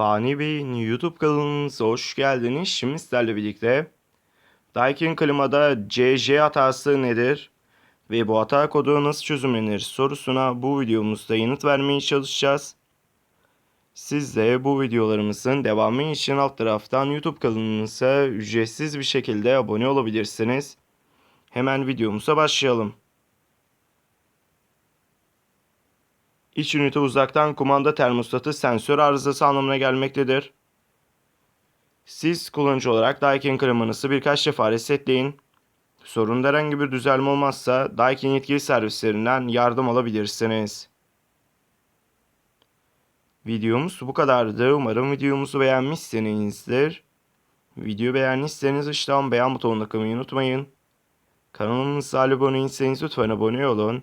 Fani Bey'in YouTube kanalımıza hoş geldiniz. Şimdi sizlerle birlikte Daikin klimada CJ hatası nedir ve bu hata kodu nasıl çözümlenir sorusuna bu videomuzda yanıt vermeye çalışacağız. Siz de bu videolarımızın devamı için alt taraftan YouTube kanalımıza ücretsiz bir şekilde abone olabilirsiniz. Hemen videomuza başlayalım. İç ünite uzaktan kumanda termostatı sensör arızası anlamına gelmektedir. Siz kullanıcı olarak Daikin klimanızı birkaç defa resetleyin. Sorunda herhangi bir düzelme olmazsa Daikin yetkili servislerinden yardım alabilirsiniz. Videomuz bu kadardı. Umarım videomuzu beğenmişsinizdir. Video beğendiyseniz aşağıdan beğen butonuna tıklamayı unutmayın. Kanalımıza abone değilseniz lütfen abone olun.